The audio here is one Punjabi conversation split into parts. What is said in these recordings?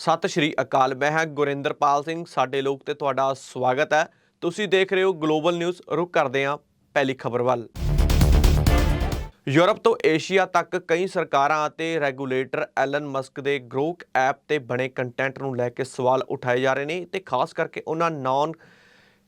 ਸਤਿ ਸ਼੍ਰੀ ਅਕਾਲ, ਮੈਂ ਹਾਂ ਗੁਰਿੰਦਰਪਾਲ ਸਿੰਘ, ਸਾਡੇ ਲੋਕ ਤੇ ਤੁਹਾਡਾ ਸਵਾਗਤ ਹੈ। ਤੁਸੀਂ ਦੇਖ ਰਹੇ ਹੋ ਗਲੋਬਲ ਨਿਊਜ਼ ਰੁਕ ਕਰਦੇ ਹਾਂ ਪਹਿਲੀ ਖਬਰ ਵੱਲ। ਯੂਰਪ ਤੋਂ ਏਸ਼ੀਆ ਤੱਕ ਕਈ ਸਰਕਾਰਾਂ ਅਤੇ ਰੈਗੂਲੇਟਰ ਐਲਨ ਮਸਕ ਦੇ ਗਰੋਕ ਐਪ ਤੇ ਬਣੇ ਕੰਟੈਂਟ ਨੂੰ ਲੈ ਕੇ ਸਵਾਲ ਉਠਾਏ ਜਾ ਰਹੇ ਨੇ ਤੇ ਖਾਸ ਕਰਕੇ ਉਹਨਾਂ ਨਾਨ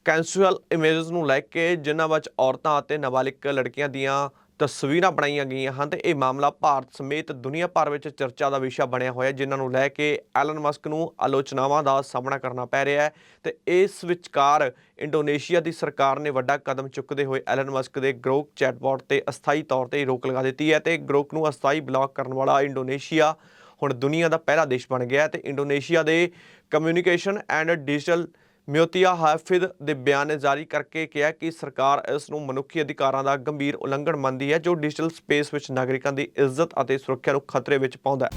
ਕੈਂਸੂਅਲ ਇਮੇਜਸ ਨੂੰ ਲੈ ਕੇ ਜਿਨ੍ਹਾਂ ਵਿੱਚ ਔਰਤਾਂ ਅਤੇ ਨਾਬਾਲਿਗ ਲੜਕੀਆਂ ਦੀਆਂ ਤਸਵੀਰਾਂ ਬਣਾਈਆਂ ਗਈਆਂ ਹਨ ਤੇ ਇਹ ਮਾਮਲਾ ਭਾਰਤ ਸਮੇਤ ਦੁਨੀਆ ਭਰ ਵਿੱਚ ਚਰਚਾ ਦਾ ਵਿਸ਼ਾ ਬਣਿਆ ਹੋਇਆ ਜਿਨ੍ਹਾਂ ਨੂੰ ਲੈ ਕੇ ਐਲਨ ਮਸਕ ਨੂੰ ਆਲੋਚਨਾਵਾਂ ਦਾ ਸਾਹਮਣਾ ਕਰਨਾ ਪੈ ਰਿਹਾ ਹੈ ਤੇ ਇਸ ਵਿਚਕਾਰ ਇੰਡੋਨੇਸ਼ੀਆ ਦੀ ਸਰਕਾਰ ਨੇ ਵੱਡਾ ਕਦਮ ਚੁੱਕਦੇ ਹੋਏ ਐਲਨ ਮਸਕ ਦੇ ਗਰੋਕ ਚੈਟਬੋਟ ਤੇ ਅਸਥਾਈ ਤੌਰ ਤੇ ਰੋਕ ਲਗਾ ਦਿੱਤੀ ਹੈ ਤੇ ਗਰੋਕ ਨੂੰ ਅਸਥਾਈ ਬਲੌਕ ਕਰਨ ਵਾਲਾ ਇੰਡੋਨੇਸ਼ੀਆ ਹੁਣ ਦੁਨੀਆ ਦਾ ਪਹਿਲਾ ਦੇਸ਼ ਬਣ ਗਿਆ ਹੈ ਤੇ ਇੰਡੋਨੇਸ਼ੀਆ ਦੇ communication and digital Meutya Hafid ਦੇ ਬਿਆਨ ਨੇ ਜਾਰੀ ਕਰਕੇ ਕਿਹਾ ਕਿ ਸਰਕਾਰ ਇਸ ਨੂੰ ਮਨੁੱਖੀ ਅਧਿਕਾਰਾਂ ਦਾ ਗੰਭੀਰ ਉਲੰਘਣ ਮੰਨਦੀ ਹੈ, ਜੋ ਡਿਜੀਟਲ ਸਪੇਸ ਵਿੱਚ ਨਾਗਰਿਕਾਂ ਦੀ ਇੱਜ਼ਤ ਅਤੇ ਸੁਰੱਖਿਆ ਨੂੰ ਖਤਰੇ ਵਿੱਚ ਪਾਉਂਦਾ ਹੈ।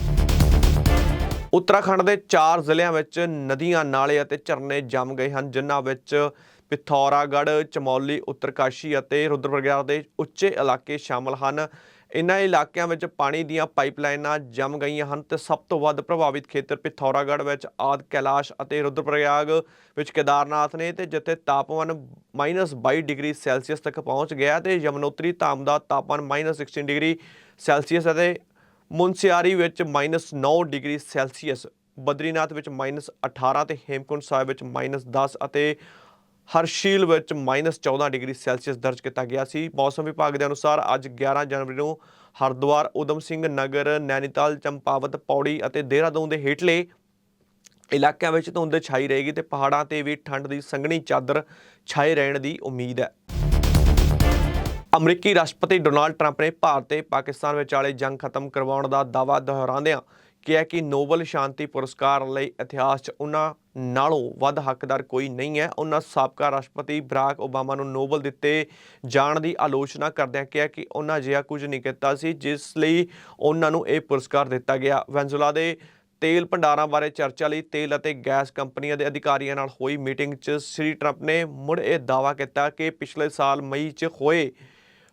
ਉੱਤਰਾਖੰਡ ਦੇ ਚਾਰ ਜ਼ਿਲ੍ਹਿਆਂ ਵਿੱਚ ਨਦੀਆਂ, ਨਾਲੇ ਅਤੇ ਝਰਨੇ ਜੰਮ ਗਏ ਹਨ, ਜਿਨ੍ਹਾਂ ਵਿੱਚ ਪਿਥੌਰਾਗੜ੍ਹ, ਚਮੌਲੀ, ਉੱਤਰਕਾਸ਼ੀ ਅਤੇ ਰੁਦਰਪ੍ਰਯਾਗ ਦੇ ਉੱਚੇ ਇਲਾਕੇ ਸ਼ਾਮਲ ਹਨ। ਇਨ੍ਹਾਂ ਇਲਾਕਿਆਂ ਵਿੱਚ ਪਾਣੀ ਦੀਆਂ ਪਾਈਪਲਾਈਨਾਂ ਜੰਮ ਗਈਆਂ ਹਨ ਤੇ ਸਭ ਤੋਂ ਵੱਧ ਪ੍ਰਭਾਵਿਤ ਖੇਤਰ ਪਿਥੌਰਾਗੜ੍ਹ ਵਿੱਚ ਆਦ ਕੈਲਾਸ਼ ਅਤੇ ਰੁਦਰਪ੍ਰਯਾਗ ਵਿੱਚ ਕੇਦਾਰਨਾਥ ਨੇ ਤੇ ਜਿੱਥੇ ਤਾਪਮਾਨ -22 ਡਿਗਰੀ ਸੈਲਸੀਅਸ ਤੱਕ ਪਹੁੰਚ ਗਿਆ ਤੇ ਯਮਨੋਤਰੀ ਧਾਮ ਦਾ ਤਾਪਮਾਨ -16 ਡਿਗਰੀ ਸੈਲਸੀਅਸ ਅਤੇ ਮੁਨਸਿਆਰੀ ਵਿੱਚ -9 ਡਿਗਰੀ ਸੈਲਸੀਅਸ, ਬਦਰੀਨਾਥ ਵਿੱਚ -18 ਤੇ ਹੇਮਕੁੰਟ ਸਾਹਿਬ ਵਿੱਚ -10 ਅਤੇ ਹਰਸ਼ੀਲ ਵਿੱਚ -14 ਡਿਗਰੀ ਸੈਲਸੀਅਸ ਦਰਜ ਕੀਤਾ ਗਿਆ ਸੀ। ਮੌਸਮ ਵਿਭਾਗ ਦੇ ਅਨੁਸਾਰ ਅੱਜ 11 ਜਨਵਰੀ ਨੂੰ ਹਰਿਦੁਆਰ ਉਦਮ ਸਿੰਘ ਨਗਰ, ਨੈਨੀਤਾਲ, ਚੰਪਾਵਤ, ਪੌੜੀ ਅਤੇ ਦੇਹਰਾਦੂਨ ਦੇ ਹੇਠਲੇ ਇਲਾਕਿਆਂ ਵਿੱਚ ਧੁੰਦ ਛਾਈ ਰਹੇਗੀ ਤੇ ਪਹਾੜਾਂ ਤੇ ਵੀ ਠੰਡ ਦੀ ਸੰਘਣੀ ਚਾਦਰ ਛਾਏ ਰਹਿਣ ਦੀ ਉਮੀਦ ਹੈ। ਅਮਰੀਕੀ ਰਾਸ਼ਟਰਪਤੀ ਡੋਨਾਲਡ ਟਰੰਪ ਨੇ ਭਾਰਤ ਤੇ ਪਾਕਿਸਤਾਨ ਵਿਚਾਲੇ ਜੰਗ ਖਤਮ ਕਰਵਾਉਣ ਦਾ ਦਾਅਵਾ ਦੁਹਰਾਉਂਦਿਆਂ ਕਿਹਾ ਕਿ ਨੋਬਲ ਸ਼ਾਂਤੀ ਪੁਰਸਕਾਰ ਲਈ ਇਤਿਹਾਸ 'ਚ ਉਹਨਾਂ ਨਾਲੋਂ ਵੱਧ ਹੱਕਦਾਰ ਕੋਈ ਨਹੀਂ ਹੈ। ਉਹਨਾਂ ਸਾਬਕਾ ਰਾਸ਼ਟਰਪਤੀ ਬਰਾਕ ਓਬਾਮਾ ਨੂੰ ਨੋਬਲ ਦਿੱਤੇ ਜਾਣ ਦੀ ਆਲੋਚਨਾ ਕਰਦਿਆਂ ਕਿਹਾ ਕਿ ਉਹਨਾਂ ਅਜਿਹਾ ਕੁਝ ਨਹੀਂ ਕੀਤਾ ਸੀ, ਜਿਸ ਲਈ ਉਹਨਾਂ ਨੂੰ ਇਹ ਪੁਰਸਕਾਰ ਦਿੱਤਾ ਗਿਆ। ਵੈਨਜ਼ੂਲਾ ਦੇ ਤੇਲ ਭੰਡਾਰਾਂ ਬਾਰੇ ਚਰਚਾ ਲਈ ਤੇਲ ਅਤੇ ਗੈਸ ਕੰਪਨੀਆਂ ਦੇ ਅਧਿਕਾਰੀਆਂ ਨਾਲ ਹੋਈ ਮੀਟਿੰਗ 'ਚ ਸ੍ਰੀ ਟਰੰਪ ਨੇ ਮੁੜ ਇਹ ਦਾਅਵਾ ਕੀਤਾ ਕਿ ਪਿਛਲੇ ਸਾਲ ਮਈ 'ਚ ਹੋਏ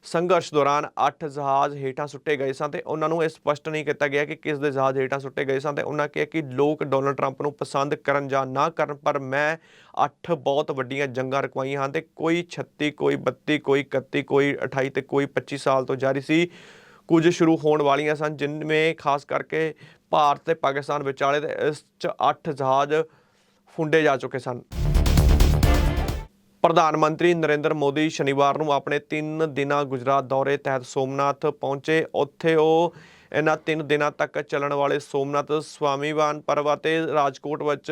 ਸੰਘਰਸ਼ ਦੌਰਾਨ 8 ਜਹਾਜ਼ ਹੇਠਾਂ ਸੁੱਟੇ ਗਏ ਸਨ ਤੇ ਉਹਨਾਂ ਨੂੰ ਇਹ ਸਪਸ਼ਟ ਨਹੀਂ ਕੀਤਾ ਗਿਆ ਕਿ ਕਿਸ ਦੇ ਜਹਾਜ਼ ਹੇਠਾਂ ਸੁੱਟੇ ਗਏ ਸਨ ਤੇ ਉਹਨਾਂ ਕਿਹਾ ਕਿ ਲੋਕ ਡੋਨਲਡ ਟਰੰਪ ਨੂੰ ਪਸੰਦ ਕਰਨ ਜਾਂ ਨਾ ਕਰਨ, ਪਰ ਮੈਂ 8 ਬਹੁਤ ਵੱਡੀਆਂ ਜੰਗਾਂ ਰਕਵਾਈਆਂ ਹਨ ਤੇ ਕੋਈ 36 ਕੋਈ 32 ਕੋਈ 31 ਕੋਈ 28 ਤੇ ਕੋਈ 25 ਸਾਲ ਤੋਂ ਜਾਰੀ ਸੀ। ਕੁਝ ਸ਼ੁਰੂ ਹੋਣ ਵਾਲੀਆਂ ਸਨ ਜਿਨਵੇਂ ਖਾਸ ਕਰਕੇ ਭਾਰਤ ਤੇ ਪਾਕਿਸਤਾਨ ਵਿਚਾਲੇ ਤੇ ਇਸ 'ਚ 8 ਜਹਾਜ਼ ਫੁੰਡੇ ਜਾ ਚੁੱਕੇ ਸਨ। ਪ੍ਰਧਾਨ ਮੰਤਰੀ ਨਰਿੰਦਰ ਮੋਦੀ ਸ਼ਨੀਵਾਰ ਨੂੰ ਆਪਣੇ 3 ਦਿਨਾਂ ਗੁਜਰਾਤ ਦੌਰੇ ਤਹਿਤ ਸੋਮਨਾਥ ਪਹੁੰਚੇ। ਉੱਥੇ ਉਹ ਇਹਨਾਂ 3 ਦਿਨਾਂ ਤੱਕ ਚੱਲਣ ਵਾਲੇ ਸੋਮਨਾਥ, ਸਵਾਮੀਵਾਨ ਪਰਵ ਅਤੇ ਰਾਜਕੋਟ ਵਿੱਚ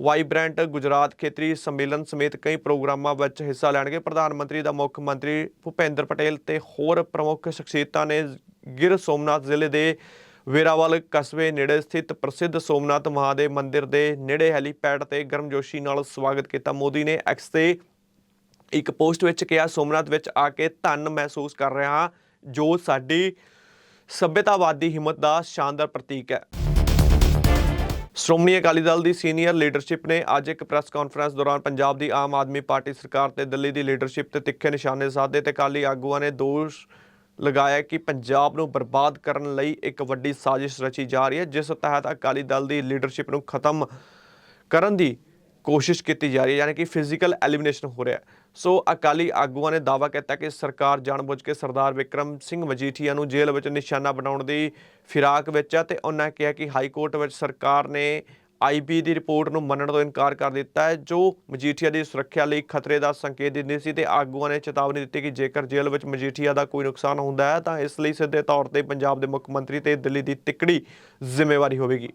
ਵਾਈਬ੍ਰੈਂਟ ਗੁਜਰਾਤ ਖੇਤਰੀ ਸੰਮੇਲਨ ਸਮੇਤ ਕਈ ਪ੍ਰੋਗਰਾਮਾਂ ਵਿੱਚ ਹਿੱਸਾ ਲੈਣਗੇ। ਪ੍ਰਧਾਨ ਮੰਤਰੀ ਦਾ ਮੁੱਖ ਮੰਤਰੀ ਭੁਪੇਂਦਰ ਪਟੇਲ ਤੇ ਹੋਰ ਪ੍ਰਮੁੱਖ ਸ਼ਖਸੀਅਤਾਂ ਨੇ ਗਿਰ ਸੋਮਨਾਥ ਜ਼ਿਲ੍ਹੇ ਦੇ ਵੇਰਾਵਲ ਕਸਬੇ ਨੇੜੇ ਸਥਿਤ ਪ੍ਰਸਿੱਧ ਸੋਮਨਾਥ ਮਹਾਦੇਵ ਮੰਦਿਰ ਦੇ ਨੇੜੇ ਹੈਲੀਪੈਡ ਤੇ ਗਰਮਜੋਸ਼ੀ ਨਾਲ ਸਵਾਗਤ ਕੀਤਾ। ਮੋਦੀ ਨੇ ਐਕਸ ਤੇ ਇੱਕ ਪੋਸਟ ਵਿੱਚ ਕਿਹਾ, ਸੋਮਨਾਥ ਵਿੱਚ ਆ ਕੇ ਧੰਨ ਮਹਿਸੂਸ ਕਰ ਰਿਹਾ ਹਾਂ, ਜੋ ਸਾਡੀ ਸੱਭਿਅਤਾਵਾਦੀ ਹਿੰਮਤ ਦਾ ਸ਼ਾਨਦਾਰ ਪ੍ਰਤੀਕ ਹੈ। ਸ਼੍ਰੋਮਣੀ ਅਕਾਲੀ ਦਲ ਦੀ ਸੀਨੀਅਰ ਲੀਡਰਸ਼ਿਪ ਨੇ ਅੱਜ ਇੱਕ ਪ੍ਰੈਸ ਕਾਨਫਰੰਸ ਦੌਰਾਨ ਪੰਜਾਬ ਦੀ ਆਮ ਆਦਮੀ ਪਾਰਟੀ ਸਰਕਾਰ ਤੇ ਦਿੱਲੀ ਦੀ ਲੀਡਰਸ਼ਿਪ ਤੇ ਤਿੱਖੇ ਨਿਸ਼ਾਨੇ ਸਾਧੇ ਤੇ ਅਕਾਲੀ ਆਗੂਆਂ ਨੇ ਦੋਸ਼ ਲਗਾਇਆ ਕਿ ਪੰਜਾਬ ਨੂੰ ਬਰਬਾਦ ਕਰਨ ਲਈ ਇੱਕ ਵੱਡੀ ਸਾਜ਼ਿਸ਼ ਰਚੀ ਜਾ ਰਹੀ ਹੈ, ਜਿਸ ਤਹਿਤ ਅਕਾਲੀ ਦਲ ਦੀ ਲੀਡਰਸ਼ਿਪ ਨੂੰ ਖਤਮ ਕਰਨ ਦੀ ਕੋਸ਼ਿਸ਼ ਕੀਤੀ ਜਾ ਰਹੀ ਹੈ, ਯਾਨੀ ਕਿ ਫਿਜ਼ੀਕਲ ਐਲੀਮੀਨੇਸ਼ਨ ਹੋ ਰਿਹਾ ਸੋ ਅਕਾਲੀ ਆਗੂਆਂ ਨੇ ਦਾਅਵਾ ਕੀਤਾ ਕਿ ਸਰਕਾਰ ਜਾਣਬੁੱਝ ਕੇ ਸਰਦਾਰ ਵਿਕਰਮ ਸਿੰਘ ਮਜੀਠੀਆ ਨੂੰ ਜੇਲ੍ਹ ਵਿੱਚ ਨਿਸ਼ਾਨਾ ਬਣਾਉਣ ਦੀ ਫਿਰਾਕ ਵਿੱਚ ਹੈ ਤੇ ਉਹਨਾਂ ਕਿਹਾ ਕਿ ਹਾਈ ਕੋਰਟ ਵਿੱਚ ਸਰਕਾਰ ਨੇ ਆਈਬੀ ਦੀ ਰਿਪੋਰਟ ਨੂੰ ਮੰਨਣ ਤੋਂ ਇਨਕਾਰ ਕਰ ਦਿੱਤਾ ਹੈ, ਜੋ ਮਜੀਠੀਆ ਦੀ ਸੁਰੱਖਿਆ ਲਈ ਖਤਰੇ ਦਾ ਸੰਕੇਤ ਦਿੰਦੀ ਸੀ ਤੇ ਆਗੂਆਂ ਨੇ ਚੇਤਾਵਨੀ ਦਿੱਤੀ ਕਿ ਜੇਕਰ ਜੇਲ੍ਹ ਵਿੱਚ ਮਜੀਠੀਆ ਦਾ ਕੋਈ ਨੁਕਸਾਨ ਹੁੰਦਾ ਹੈ, ਤਾਂ ਇਸ ਲਈ ਸਿੱਧੇ ਤੌਰ ਤੇ ਪੰਜਾਬ ਦੇ ਮੁੱਖ ਮੰਤਰੀ ਤੇ ਦਿੱਲੀ ਦੀ ਤਿਕੜੀ ਜ਼ਿੰਮੇਵਾਰੀ ਹੋਵੇਗੀ।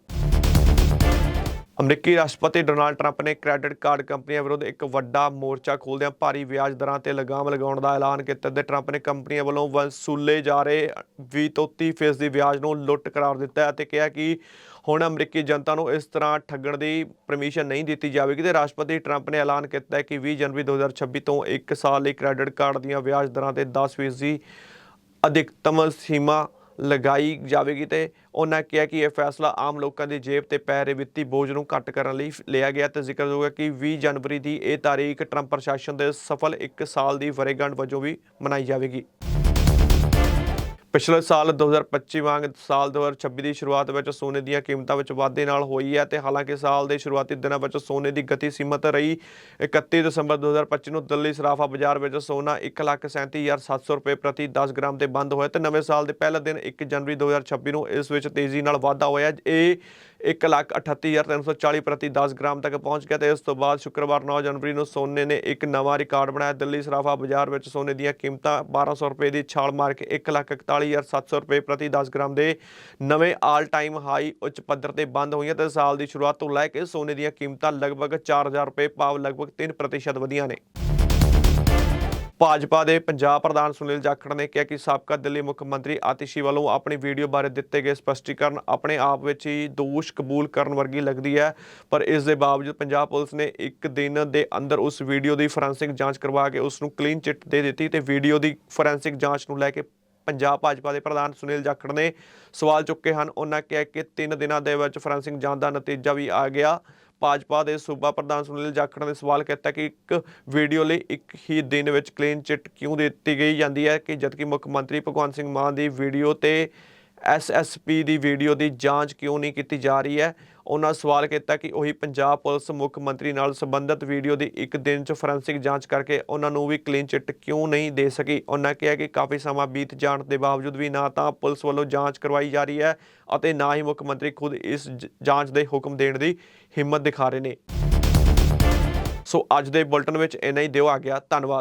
ਅਮਰੀਕੀ ਰਾਸ਼ਟਰਪਤੀ ਡੋਨਾਲਡ ਟਰੰਪ ਨੇ ਕ੍ਰੈਡਿਟ ਕਾਰਡ ਕੰਪਨੀਆਂ ਵਿਰੁੱਧ ਇੱਕ ਵੱਡਾ ਮੋਰਚਾ ਖੋਲ੍ਹਦਿਆਂ ਭਾਰੀ ਵਿਆਜ ਦਰਾਂ ਤੇ ਲਗਾਮ ਲਗਾਉਣ ਦਾ ਐਲਾਨ ਕੀਤਾ ਤੇ ਟਰੰਪ ਨੇ ਕੰਪਨੀਆਂ ਵੱਲੋਂ ਵਸੂਲੇ ਜਾ ਰਹੇ 20 ਤੋਂ 30% ਫੀਸਦੀ ਵਿਆਜ ਨੂੰ ਲੁੱਟ ਕਰਾਰ ਦਿੱਤਾ ਅਤੇ ਕਿਹਾ ਕਿ ਹੁਣ ਅਮਰੀਕੀ ਜਨਤਾ ਨੂੰ ਇਸ ਤਰ੍ਹਾਂ ਠੱਗਣ ਦੀ ਪਰਮਿਸ਼ਨ ਨਹੀਂ ਦਿੱਤੀ ਜਾਵੇਗੀ ਤੇ ਰਾਸ਼ਟਰਪਤੀ ਟਰੰਪ ਨੇ ਐਲਾਨ ਕੀਤਾ ਹੈ ਕਿ 20 ਜਨਵਰੀ 2026 ਤੋਂ 1 ਸਾਲ ਲਈ ਕ੍ਰੈਡਿਟ ਕਾਰਡ ਦੀਆਂ ਵਿਆਜ ਦਰਾਂ ਤੇ 10% ਫੀਸਦੀ ਅਧਿਕਤਮ ਸੀਮਾ ਲਗਾਈ ਜਾਵੇਗੀ ਤੇ ਉਹਨਾਂ ਕਿਹਾ ਕਿ ਇਹ ਫੈਸਲਾ ਆਮ ਲੋਕਾਂ ਦੀ ਜੇਬ ਤੇ ਪੈ ਰਹੇ ਵਿੱਤੀ ਬੋਝ ਨੂੰ ਘੱਟ ਕਰਨ ਲਈ ਲਿਆ ਗਿਆ ਤੇ ਜ਼ਿਕਰਯੋਗ ਹੈ ਕਿ 20 ਜਨਵਰੀ ਦੀ ਇਹ ਤਾਰੀਖ ਟਰੰਪ ਪ੍ਰਸ਼ਾਸਨ ਦੇ ਸਫਲ 1 ਸਾਲ ਦੀ ਵਰੇਗੰਢ ਵਜੋਂ ਵੀ ਮਨਾਈ ਜਾਵੇਗੀ। ਪਿਛਲੇ ਸਾਲ 2025 ਵਾਂਗ ਸਾਲ 2026 ਦੀ ਸ਼ੁਰੂਆਤ ਵਿੱਚ ਸੋਨੇ ਦੀਆਂ ਕੀਮਤਾਂ ਵਿੱਚ ਵਾਧੇ ਨਾਲ ਹੋਈ ਹੈ ਤੇ ਹਾਲਾਂਕਿ ਸਾਲ ਦੇ ਸ਼ੁਰੂਆਤੀ ਦਿਨਾਂ ਵਿੱਚ ਸੋਨੇ ਦੀ ਗਤੀ ਸੀਮਤ ਰਹੀ। 31 ਦਸੰਬਰ 2025 ਨੂੰ ਦਿੱਲੀ ਸਰਾਫਾ ਬਾਜ਼ਾਰ ਵਿੱਚ ਸੋਨਾ 1,37,700 ਰੁਪਏ ਪ੍ਰਤੀ 10 ਗ੍ਰਾਮ ਤੇ ਬੰਦ ਹੋਇਆ ਤੇ ਨਵੇਂ ਸਾਲ ਦੇ ਪਹਿਲੇ ਦਿਨ 1 ਜਨਵਰੀ 2026 ਨੂੰ ਇਸ ਵਿੱਚ ਤੇਜ਼ੀ ਨਾਲ ਵਾਧਾ ਹੋਇਆ। ਇਹ 1,38,340 ਪ੍ਰਤੀ 10 ਗ੍ਰਾਮ ਤੱਕ ਪਹੁੰਚ ਗਿਆ ਤੇ ਇਸ ਤੋਂ ਬਾਅਦ ਸ਼ੁੱਕਰਵਾਰ 9 ਜਨਵਰੀ ਨੂੰ ਸੋਨੇ ਨੇ ਇੱਕ ਨਵਾਂ ਰਿਕਾਰਡ ਬਣਾਇਆ। ਦਿੱਲੀ ਸਰਾਫਾ ਬਾਜ਼ਾਰ ਵਿੱਚ ਸੋਨੇ ਦੀਆਂ ਕੀਮਤਾਂ 1200 ਰੁਪਏ ਦੀ ਛਾਲ ਮਾਰ ਕੇ 1,41,700 ਰੁਪਏ ਪ੍ਰਤੀ 10 ਗ੍ਰਾਮ ਦੇ ਨਵੇਂ ਆਲ ਟਾਈਮ ਹਾਈ ਉੱਚ ਪੱਧਰ ਤੇ ਬੰਦ ਹੋਈਆਂ ਤੇ ਸਾਲ ਦੀ ਸ਼ੁਰੂਆਤ ਤੋਂ ਲੈ ਕੇ ਸੋਨੇ ਦੀਆਂ ਕੀਮਤਾਂ ਲਗਭਗ 4000 ਰੁਪਏ ਭਾਵ ਲਗਭਗ 3% ਵਧੀਆਂ ਨੇ। ਭਾਜਪਾ ਦੇ ਪੰਜਾਬ ਪ੍ਰਧਾਨ ਸੁਨੀਲ ਜਾਖੜ ਨੇ ਕਿਹਾ ਕਿ ਸਾਬਕਾ ਦਿੱਲੀ ਮੁੱਖ ਮੰਤਰੀ ਆਤਿਸ਼ੀ ਵੱਲੋਂ ਆਪਣੀ ਵੀਡੀਓ ਬਾਰੇ ਦਿੱਤੇ ਗਏ ਸਪਸ਼ਟੀਕਰਨ ਆਪਣੇ ਆਪ ਵਿੱਚ ਹੀ ਦੋਸ਼ ਕਬੂਲ ਕਰਨ ਵਰਗੀ ਲੱਗਦੀ ਹੈ ਪਰ ਇਸ ਦੇ ਬਾਵਜੂਦ ਪੰਜਾਬ ਪੁਲਿਸ ਨੇ ਇੱਕ ਦਿਨ ਦੇ ਅੰਦਰ ਉਸ ਵੀਡੀਓ ਦੀ ਫੋਰੈਂਸਿਕ ਜਾਂਚ ਕਰਵਾ ਕੇ ਉਸ ਨੂੰ ਕਲੀਨ ਚਿੱਟ ਦੇ ਦਿੱਤੀ ਤੇ ਵੀਡੀਓ ਦੀ ਫੋਰੈਂਸਿਕ ਜਾਂਚ ਨੂੰ ਲੈ ਕੇ ਪੰਜਾਬ ਭਾਜਪਾ ਦੇ ਪ੍ਰਧਾਨ ਸੁਨੀਲ ਜਾਖੜ ਨੇ ਸਵਾਲ ਚੁੱਕੇ ਹਨ। ਉਹਨਾਂ ਕਿਹਾ ਕਿ 3 ਦਿਨਾਂ ਦੇ ਵਿੱਚ ਫੋਰੈਂਸਿਕ ਜਾਂਚ ਦਾ ਨਤੀਜਾ ਵੀ ਆ ਗਿਆ। ਭਾਜਪਾ ਦੇ ਸੂਬਾ ਪ੍ਰਧਾਨ ਸੁਨੀਲ ਜਾਖੜ ਨੇ ਸਵਾਲ ਕੀਤਾ ਕਿ ਇੱਕ ਵੀਡੀਓ ਲਈ ਇੱਕ ਹੀ ਦਿਨ ਵਿੱਚ ਕਲੀਨ ਚਿੱਟ ਕਿਉਂ ਦਿੱਤੀ ਗਈ? ਜਾਂਦੀ ਹੈ ਕਿ ਜਦਕਿ ਮੁੱਖ ਮੰਤਰੀ ਭਗਵੰਤ ਸਿੰਘ ਮਾਨ ਦੀ ਵੀਡੀਓ ਤੇ ਐਸਐਸਪੀ ਦੀ ਵੀਡੀਓ ਦੀ ਜਾਂਚ ਕਿਉਂ ਨਹੀਂ ਕੀਤੀ ਜਾ ਰਹੀ ਹੈ? ਉਹਨਾਂ ਸਵਾਲ ਕੀਤਾ ਕਿ ਉਹੀ ਪੰਜਾਬ ਪੁਲਿਸ ਮੁੱਖ ਮੰਤਰੀ ਨਾਲ ਸੰਬੰਧਿਤ ਵੀਡੀਓ ਦੀ ਇੱਕ ਦਿਨ 'ਚ ਫੋਰੈਂਸਿਕ ਜਾਂਚ ਕਰਕੇ ਉਹਨਾਂ ਨੂੰ ਵੀ ਕਲੀਨ ਚਿੱਟ ਕਿਉਂ ਨਹੀਂ ਦੇ ਸਕੀ? ਉਹਨਾਂ ਕਿਹਾ ਕਿ ਕਾਫੀ ਸਮਾਂ ਬੀਤ ਜਾਣ ਦੇ ਬਾਵਜੂਦ ਵੀ ਨਾ ਤਾਂ ਪੁਲਿਸ ਵੱਲੋਂ ਜਾਂਚ ਕਰਵਾਈ ਜਾ ਰਹੀ ਹੈ ਅਤੇ ਨਾ ਹੀ ਮੁੱਖ ਮੰਤਰੀ ਖੁਦ ਇਸ ਜਾਂਚ ਦੇ ਹੁਕਮ ਦੇਣ ਦੀ ਹਿੰਮਤ ਦਿਖਾ ਰਹੇ ਨੇ। ਸੋ ਅੱਜ ਦੇ ਬੁਲਟਨ ਵਿੱਚ ਇੰਨਾ ਹੀ। ਦਿਓ ਆ ਗਿਆ। ਧੰਨਵਾਦ।